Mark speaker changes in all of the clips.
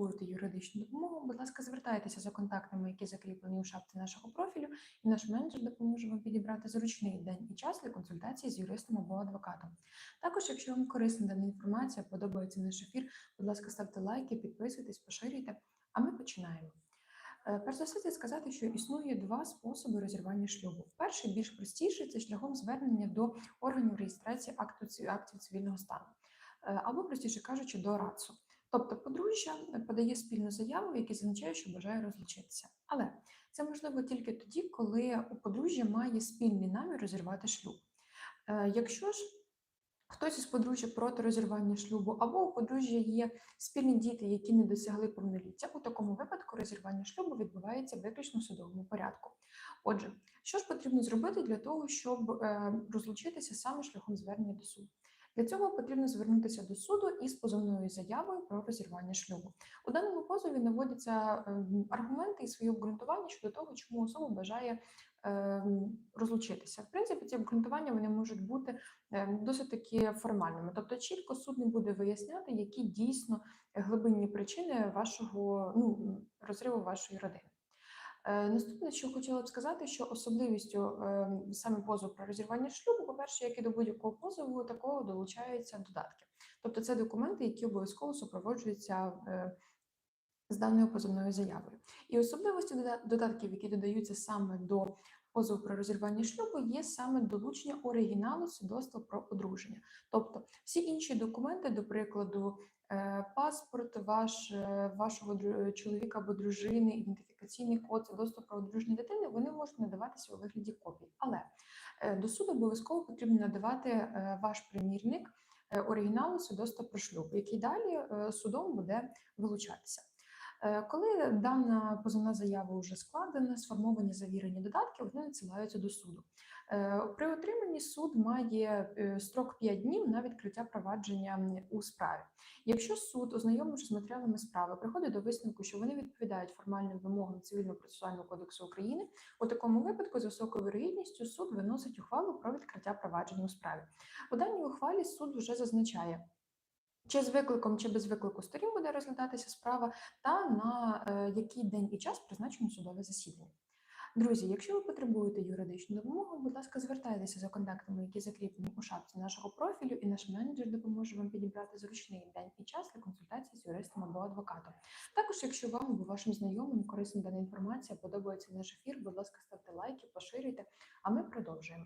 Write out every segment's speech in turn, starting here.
Speaker 1: потребуєте юридичну допомогу, будь ласка, звертайтеся за контактами, які закріплені у шапці нашого профілю, і наш менеджер допоможе вам підібрати зручний день і час для консультації з юристом або адвокатом. Також, якщо вам корисна дана інформація, подобається наш ефір, будь ласка, ставте лайки, підписуйтесь, поширюйте. А ми починаємо. Е, Перш за все, це сказати, що існує два способи розірвання шлюбу. Перший більш простіший це шляхом звернення до органів реєстрації актів цивільного стану, Е, або простіше кажучи, до РАЦУ. Тобто подружжя подає спільну заяву, яка означає, що бажає розлучитися. Але це можливо тільки тоді, коли у подружжя має спільний намір розірвати шлюб. Е, Якщо ж хтось із подружжя проти розірвання шлюбу, або у подружжя є спільні діти, які не досягли повноліття, у такому випадку розірвання шлюбу відбувається виключно в судовому порядку. Отже, що ж потрібно зробити для того, щоб е, розлучитися саме шляхом звернення до суду? Для цього потрібно звернутися до суду із позовною заявою про розірвання шлюбу. У даному позові наводяться ем, аргументи і свої обґрунтування щодо того, чому особа бажає ем, розлучитися. В принципі, ці обґрунтування вони можуть бути ем, досить таки формальними. Тобто, чітко суд не буде виясняти, які дійсно глибинні причини вашого ну, розриву вашої родини. Е, Наступне, що хотіла б сказати, що особливістю е, саме позову про розірвання шлюбу, по-перше, як і до будь-якого позову, такого долучаються додатки. Тобто це документи, які обов'язково супроводжуються е, з даною позовною заявою. І особливості дода- додатків, які додаються саме до позову про розірвання шлюбу, є саме долучення оригіналу свідоцтва про одруження. Тобто всі інші документи, до прикладу, паспорт ваш, е, вашого чоловіка або дружини, ідентифікаційний код, доступ про дружні дитини, вони можуть надаватися у вигляді копій. Але е, до суду обов'язково потрібно надавати е, ваш примірник е, оригіналу свідоцтва про шлюб, який далі е, судом буде вилучатися. Е, Коли дана позовна заява вже складена, сформовані завірені додатки, вони надсилаються до суду. Е, При отриманні суд має е, строк 5 днів на відкриття провадження у справі. Якщо суд, ознайомившись з матеріалами справи, приходить до висновку, що вони відповідають формальним вимогам Цивільно-процесуального кодексу України, у такому випадку з високою вірогідністю суд виносить ухвалу про відкриття провадження у справі. У даній ухвалі суд вже зазначає. Чи з викликом, чи без виклику сторін буде розглядатися справа, та на е, який день і час призначено судове засідання. Друзі, якщо ви потребуєте юридичну допомогу, будь ласка, звертайтеся за контактами, які закріплені у шапці нашого профілю, і наш менеджер допоможе вам підібрати зручний день і час для консультації з юристом або адвокатом. Також, якщо вам або вашим знайомим корисна дана інформація, подобається наш ефір, будь ласка, ставте лайки, поширюйте, а ми продовжуємо.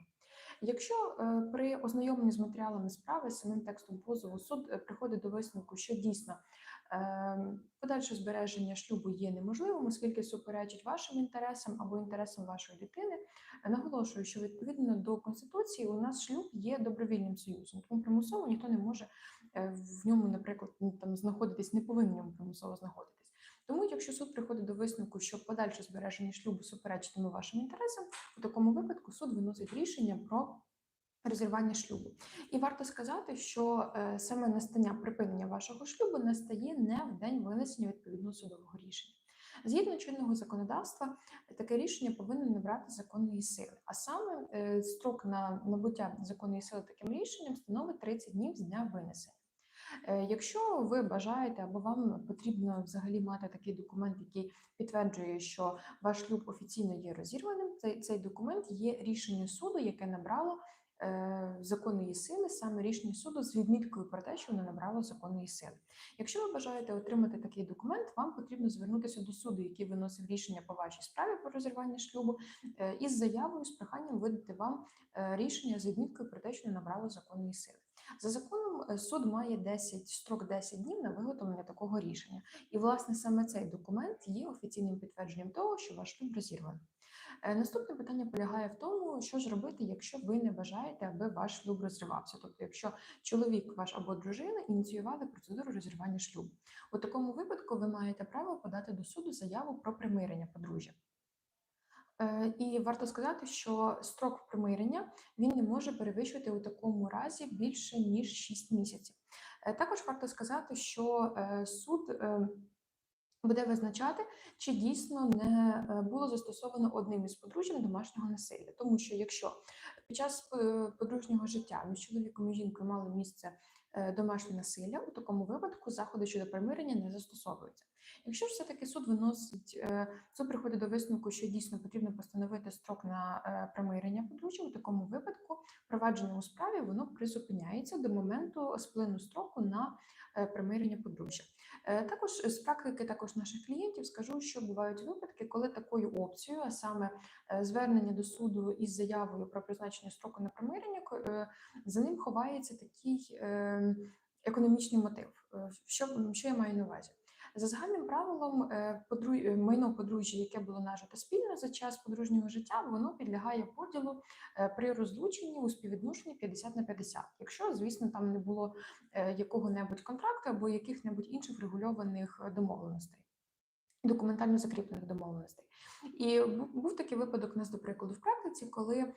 Speaker 1: Якщо е, при ознайомленні з матеріалами справи, самим текстом позову, суд е, приходить до висновку, що дійсно подальше збереження шлюбу є неможливим, оскільки суперечить вашим інтересам або інтересам вашої дитини. Е, Наголошую, що відповідно до конституції у нас шлюб є добровільним союзом, тому примусово ніхто не може е, в ньому, наприклад, там знаходитись, не повинен в ньому примусово знаходитись. Тому, якщо суд приходить до висновку, що подальше збереження шлюбу суперечитиме вашим інтересам, у такому випадку суд виносить рішення про розірвання шлюбу. І варто сказати, що е, саме настання припинення вашого шлюбу настає не в день винесення відповідного судового рішення. Згідно чинного законодавства, таке рішення повинно набрати законної сили. А саме е, строк на набуття законної сили таким рішенням становить 30 днів з дня винесення. Е, Якщо ви бажаєте або вам потрібно взагалі мати такий документ, який підтверджує, що ваш шлюб офіційно є розірваним, цей, цей документ є рішенням суду, яке набрало законної сили, саме рішення суду з відміткою про те, що воно набрало законної сили. Якщо ви бажаєте отримати такий документ, вам потрібно звернутися до суду, який виносив рішення по вашій справі про розірвання шлюбу, е, із заявою з проханням видати вам е, рішення з відміткою про те, що не набрало законної сили. За законом е, суд має 10, строк 10 днів на виготовлення такого рішення. І, власне, саме цей документ є офіційним підтвердженням того, що ваш шлюб розірваний. Е, Наступне питання полягає в тому, що ж робити, якщо ви не бажаєте, аби ваш шлюб розривався. Тобто, якщо чоловік ваш або дружина ініціювали процедуру розірвання шлюбу. У такому випадку ви маєте право подати до суду заяву про примирення подружжя. Е, І варто сказати, що строк примирення він не може перевищувати у такому разі більше ніж 6 місяців. Е, Також варто сказати, що суд буде визначати, чи дійсно не е, було застосовано одним із подружжям домашнього насилля. Тому що якщо під час е, подружнього життя між чоловіком і жінкою мало місце е, домашнє насилля, у такому випадку заходи щодо примирення не застосовуються. Якщо ж все-таки суд виносить, е, суд приходить до висновку, що дійсно потрібно постановити строк на е, примирення подружжя, у такому випадку провадження у справі воно призупиняється до моменту сплину строку на е, примирення подружжя. Також з практики також наших клієнтів скажу, що бувають випадки, коли такою опцією, а саме звернення до суду із заявою про призначення строку на примирення, за ним ховається такий е, економічний мотив. Що, що я маю на увазі? За загальним правилом, е, е, майно подружжя, яке було нажито спільно за час подружнього життя, воно підлягає поділу е, при розлученні у співвідношенні 50 на 50. Якщо, звісно, там не було якого-небудь контракту або яких-небудь інших регульованих домовленостей. Документально закріплених домовленостей. І був такий випадок у нас, до прикладу, в практиці, коли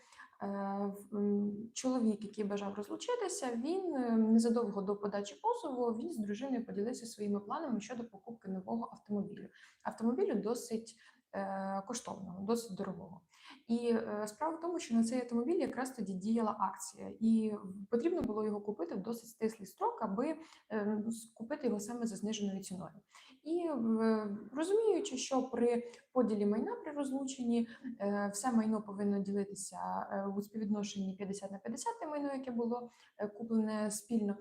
Speaker 1: чоловік, який бажав розлучитися, він е, незадовго до подачі позову він з дружиною поділився своїми планами щодо покупки нового автомобілю. Автомобілю досить е, коштовного, досить дорогого. І е, справа в тому, що на цей автомобіль якраз тоді діяла акція, і потрібно було його купити в досить стислий строк, аби е, купити його саме за зниженою ціною. І е, розуміючи, що при поділі майна при розлученні е, все майно повинно ділитися е, у співвідношенні 50 на 50 те майно, яке було е, куплене спільно.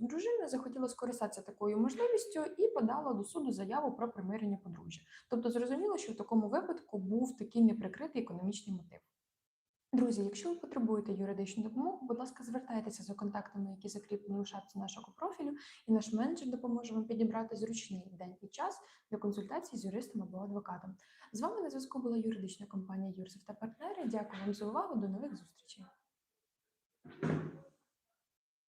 Speaker 1: Дружина захотіла скористатися такою можливістю і подала до суду заяву про примирення подружжя. Тобто зрозуміло, що в такому випадку був такий неприкритий економічний мотив. Друзі, якщо ви потребуєте юридичну допомогу, будь ласка, звертайтеся за контактами, які закріплені у шапці нашого профілю, і наш менеджер допоможе вам підібрати зручний день і час для консультації з юристом або адвокатом. З вами на зв'язку була юридична компанія Юрсов та партнери. Дякую вам за увагу. До нових зустрічей.